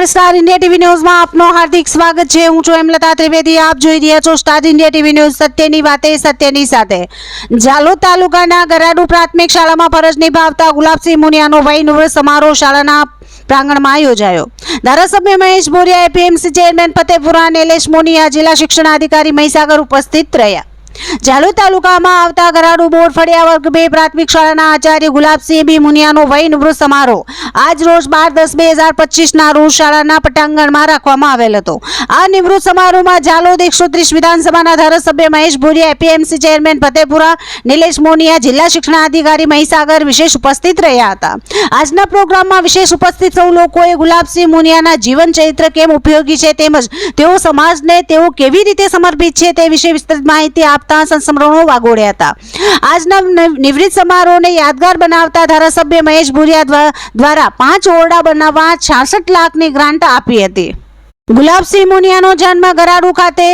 નમસ્કાર, star India TV ન્યૂઝમાં આપનો હાર્દિક સ્વાગત છે. હું છું હેમલતા ત્રિવેદી. આપ જોઈ રહ્યા છો સ્ટાર ઇન્ડિયા ટીવી ન્યૂઝ સત્યની વાતે, સત્યની સાથે. ઝાલોદ તાલુકાના ગરાડુ પ્રાથમિક શાળામાં ફરજ નિભાવતા ગુલાબસિંહ મુનિયાનો વય સમારોહ શાળાના પ્રાંગણમાં યોજાયો. ધારાસભ્ય મહેશ બોરિયા એપીએમસી ચેરમેન ફતેપુરા નિલેશ મોનિયા જિલ્લા શિક્ષણાધિકારી મહીસાગર ઉપસ્થિત રહ્યા. ઝાલોદ તાલુકામાં આવતા ગરાડુ બોર્ડ ફળિયા વર્ગ બે પ્રાથમિક શાળાના આચાર્ય ગુલાબસિંહ બી મુનિયાનો વય નિવૃત્ત સમારોહ. આજ રોજ બાર દસ બે હજાર પચીસના રોજ શાળાના પટાંગણમાં રાખવામાં આવેલ હતો. આ નિવૃત્ત સમારોહમાં જાલોદ એકસો ત્રીસ વિધાનસભાના ધારાસભ્ય મહેશ ભુરિયા, એપીએમસી ચેરમેન ફતેપુરા, નિલેશ મોનિયા, જિલ્લા શિક્ષણાધિકારી મહીસાગર વિશેષ ઉપસ્થિત રહ્યા હતા. આજના પ્રોગ્રામમાં વિશેષ ઉપસ્થિત સૌ લોકોએ ગુલાબસિંહ મુનિયાના જીવન ચરિત્ર કેમ ઉપયોગી છે તેમજ તેઓ સમાજને તેઓ કેવી રીતે સમર્પિત છે તે વિશે વિસ્તૃત માહિતી આપતા સંસ્મરણો વાગોળ્યા હતા. આજના નિવૃત્ત સમારોહને યાદગાર બનાવતા ધારાસભ્ય મહેશ ભુરિયા દ્વારા પાંચ ઓરડા બનાવવા છાસઠ લાખની ગ્રાન્ટ આપી હતી. ગુલાબસિંહ મુનિયાનો જન્મ ગરાડુ ખાતે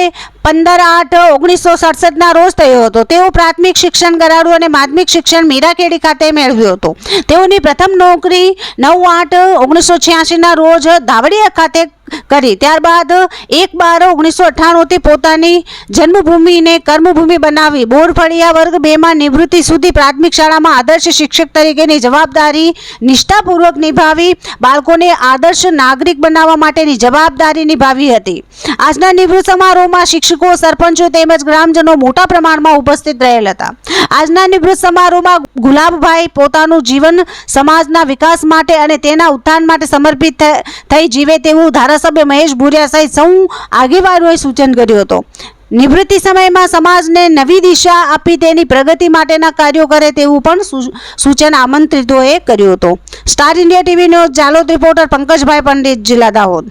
પંદર આઠ ઓગણીસો સડસઠના રોજ થયો હતો. તેઓ પ્રાથમિક શિક્ષણ ગરાડુ અને માધ્યમિક શિક્ષણ મીરાખેડી ખાતે મેળવ્યું હતું. તેઓની પ્રથમ નોકરી નવ આઠ ઓગણીસો છ્યાસીના રોજ ધાવડિયા ખાતે કરી. ત્યારબાદ એક બાર ઓગણીસો અઠ્ઠાણુંથી પોતાની જન્મભૂમિને કર્મભૂમિ બનાવી. બોરફળિયા વર્ગ બેમાં નિવૃત્તિ સુધી પ્રાથમિક શાળામાં આદર્શ શિક્ષક તરીકેની જવાબદારી નિષ્ઠાપૂર્વક નિભાવી, બાળકોને આદર્શ નાગરિક બનાવવા માટેની જવાબદારી નિભાવી હતી. આજના નિવૃત્ત સમારોહમાં શિક્ષકો, સરપંચો તેમજ ગ્રામજનો મોટા પ્રમાણમાં ઉપસ્થિત રહેલ હતા. આજના નિવૃત્ત સમારોહમાં ગુલાબભાઈ પોતાનું જીવન સમાજના વિકાસ માટે અને તેના ઉત્થાન માટે સમર્પિત થઈ જીવે તેવું ધારાસભ્ય મહેશ ભુરિયા સહિત સૌ આગેવાનોએ સૂચન કર્યું હતું. નિવૃત્તિ સમયમાં સમાજને નવી દિશા આપી તેની પ્રગતિ માટેના કાર્યો કરે તેવું પણ સૂચન આમંત્રિતોએ કર્યું હતું. Star India TV news, Jhalod reporter Pankajbhai Pandit, જિલ્લા દાહોદ.